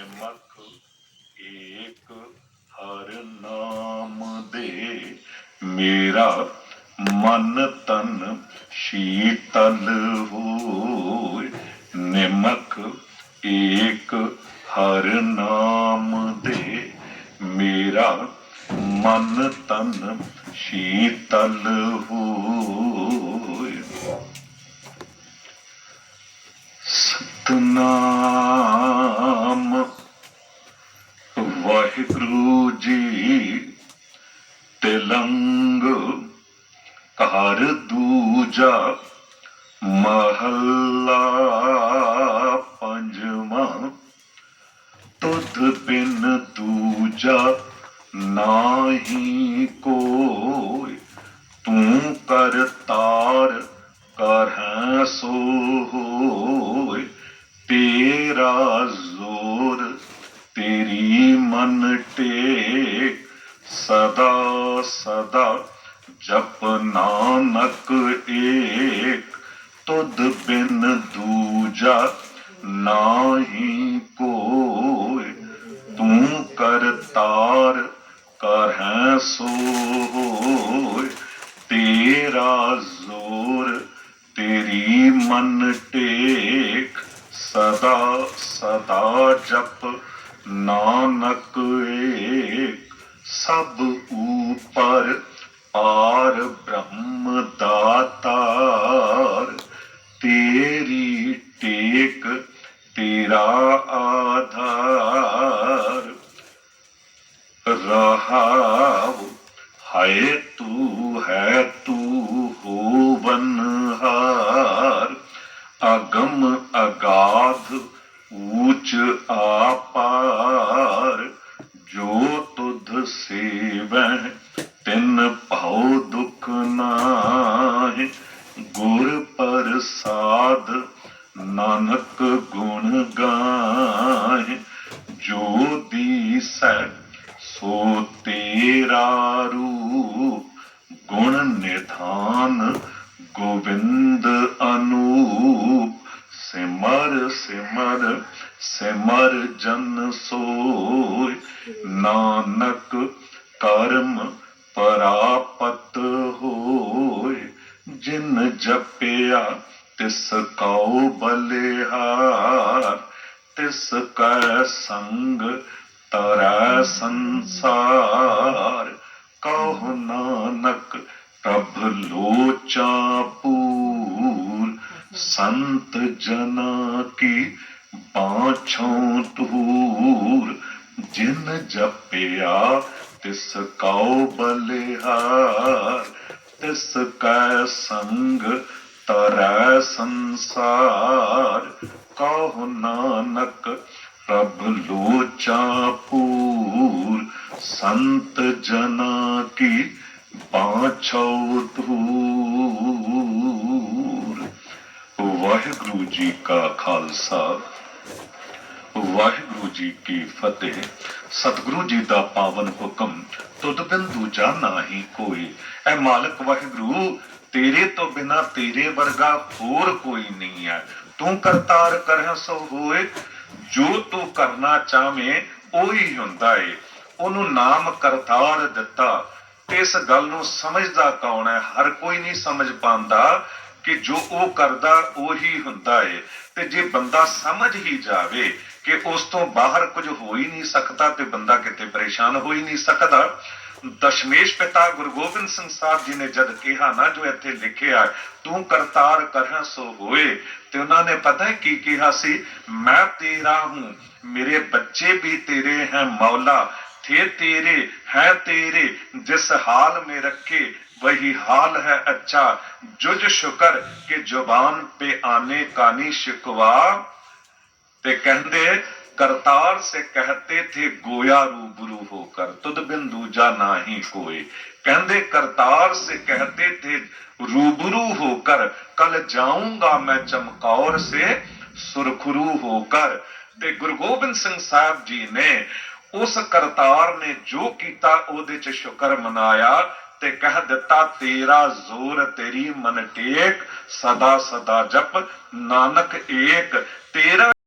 ਨਿਮਕ ਏਕ ਹਰ ਨਾਮ ਦੇ। ਮੇਰਾ ਮਨ ਤਨ ਸ਼ੀਤਲ ਹੋਏ। ਨਿਮਕ ਏਕ ਹਰ ਨਾਮ ਦੇ। ਮੇਰਾ ਮਨ ਤਨ ਸ਼ੀਤਲ ਹੋਏ। ਸਤਨਾਮ ਵਾਹਿਗੁਰੂ ਜੀ ਤਿਲੰਗ ਘਰ ਦੂਜਾ ਮਹੱਲਾ ਪੰਜਵਾਂ ਤੁਧ ਬਿਨ ਦੂਜਾ ਨਾਹੀ ਕੋਈ ਤੂੰ ਕਰਤਾਰ ਸਦਾ ਸਦਾ ਜਪ ਨਾਨਕ ਏਕ, ਤੁਧ ਬਿਨ ਦੂਜਾ ਨਾਹੀ ਕੋਈ ਤੂੰ ਕਰਤਾਰ ਕਰਹਿ ਸੋ ਹੋਏ ਤੇਰਾ ਜ਼ੋਰ ਤੇਰੀ ਮਨ ਟੇਕ, ਸਦਾ ਸਦਾ ਜਪ ਨਾਨਕ ਸਭ ਉਪਰ ਆਰ ਬ੍ਰਹਮ ਦਾਤਾਰ। ਤੇਰੀ ਟੇਕ ਤੇਰਾ ਆਧਾਰ। ਰਹਾਉ ਹੈ ਤੂੰ ਹੈ ਤੂੰ ਹੋਵਨਹਾਰ ਅਗਮ ਅਗਾਧ ਊਚ ਆਪ ਗੁਰ ਪ੍ਰਸਾਦ, ਨਾਨਕ ਗੁਣ ਗਾਏ। ਜੋ ਦੀਸੈ, ਸੋ ਤੇਰਾ ਰੂਪ। ਗੁਣ ਨਿਧਾਨ, ਗੋਬਿੰਦ ਅਨੂਪ। ਸਿਮਰ ਸਿਮਰ ਸਿਮਰ ਜਨ ਸੋਇ ਨਾਨਕ ਕਰਮ ਪਰਾਪਤ ਹੋ ਜਿਨ ਜਪਿਆ, ਤਿਸ ਕਉ ਬਲਿਹਾਰ, ਤਿਸ ਕੈ ਸੰਗ ਤਰੈ ਸੰਸਾਰ। ਕਹੁ ਨਾਨਕ ਪ੍ਰਭ ਲੋਚਾ ਪੂਰ, ਸੰਤ ਜਨਾ ਕੀ ਬਾਛੋਂ ਤੂਰ ਜਿਨ ਜਪਿਆ, ਤਿਸ ਕਉ ਬਲਿਹਾਰ ਤਿਸ ਕੈ ਸੰਗ ਤਰੈ ਸੰਸਾਰ, ਕਹੁ ਨਾਨਕ ਪ੍ਰਭ ਲੋਚਾ ਪੂਰ, ਸੰਤ ਜਨਾ ਕੀ ਬਾਛੋ ਤੂਰ ਵਾਹਿਗੁਰੂ ਜੀ ਕਾ ਖਾਲਸਾ, ਵਾਹਿਗੁਰੂ ਜੀ ਕੀ ਫਤਿਹ। ਸਤਿਗੁਰੂ ਜੀ ਦਾ ਪਾਵਨ ਹੁਕਮ ਤੁਧ ਬਿਨ ਦੂਜਾ ਨਾਹੀ ਕੋਈ। ਐ ਮਾਲਕ ਵਾਹਿਗੁਰੂ, ਤੇਰੇ ਤੋਂ ਬਿਨਾ ਤੇਰੇ ਵਰਗਾ ਹੋਰ ਕੋਈ ਨਹੀਂ ਹੈ ਤੂੰ ਕਰਤਾਰ ਕਰਹਿ ਸੋ ਹੋਏ, ਜੋ ਤੂੰ ਕਰਨਾ ਚਾਵੇਂ ਉਹੀ ਹੁੰਦਾ ਏ। ਉਹਨੂੰ ਨਾਮ ਕਰਤਾਰ ਦਿੱਤਾ। ਇਸ ਗੱਲ ਨੂੰ ਸਮਝਦਾ ਕੌਣ ਹੈ ਹਰ ਕੋਈ ਨਹੀਂ ਸਮਝ ਪਾਉਂਦਾ ਕਿ ਜੋ ਉਹ ਕਰਦਾ, ਉਹੀ ਹੁੰਦਾ ਏ। ਤੇ ਜੇ ਬੰਦਾ ਸਮਝ ਹੀ ਜਾਵੇ ਕਿ ਉਸ ਤੋਂ ਬਾਹਰ ਕੁਝ ਹੋ ਹੀ ਨਹੀਂ ਸਕਦਾ ਤੇ ਬੰਦਾ ਕਿਤੇ ਪਰੇਸ਼ਾਨ ਹੋ ਹੀ ਨਹੀਂ ਸਕਦਾ ਦਸ਼ਮੇਸ਼ ਪਿਤਾ ਗੁਰੂ ਗੋਬਿੰਦ ਸਿੰਘ ਸਾਹਿਬ ਜੀ ਨੇ ਜਦ ਕਿਹਾ ਨਾ ਜੋ ਇੱਥੇ ਲਿਖਿਆ ਤੂੰ ਕਰਤਾਰ ਕਰਹਿ ਸੋ ਹੋਏ ਤੇ ਉਹਨਾਂ ਨੇ ਪਤਾ ਹੈ ਕੀ ਕਿਹਾ ਸੀ ਮੈਂ ਤੇਰਾ ਹੂੰ ਮੇਰੇ ਬੱਚੇ ਵੀ ਤੇਰੇ ਹੈ ਮੌਲਾ थे तेरे है तेरे जिस हाल में रखे वही हाल है अच्छा जुज शुक्र के जुबान पे आने का नहीं शिकवा ते कहते करतार से कहते थे गोया रूबरू होकर तुद बिन दूजा ना ही कोई कहते करतार से कहते थे रूबरू होकर कल जाऊंगा मैं चमकौर से सुरखरू होकर ਤੇ ਗੁਰੂ ਗੋਬਿੰਦ ਸਿੰਘ ਸਾਹਿਬ ਜੀ ਨੇ ਉਸ ਕਰਤਾਰ ਨੇ ਜੋ ਕੀਤਾ ਉਹਦੇ ਚ ਸ਼ੁਕਰ ਮਨਾਇਆ ਤੇ ਕਹਿ ਦਿੱਤਾ ਤੇਰਾ ਜ਼ੋਰ ਤੇਰੀ ਮਨ ਟੇਕ ਸਦਾ ਸਦਾ ਜਪ ਨਾਨਕ ਏਕ ਤੇਰਾ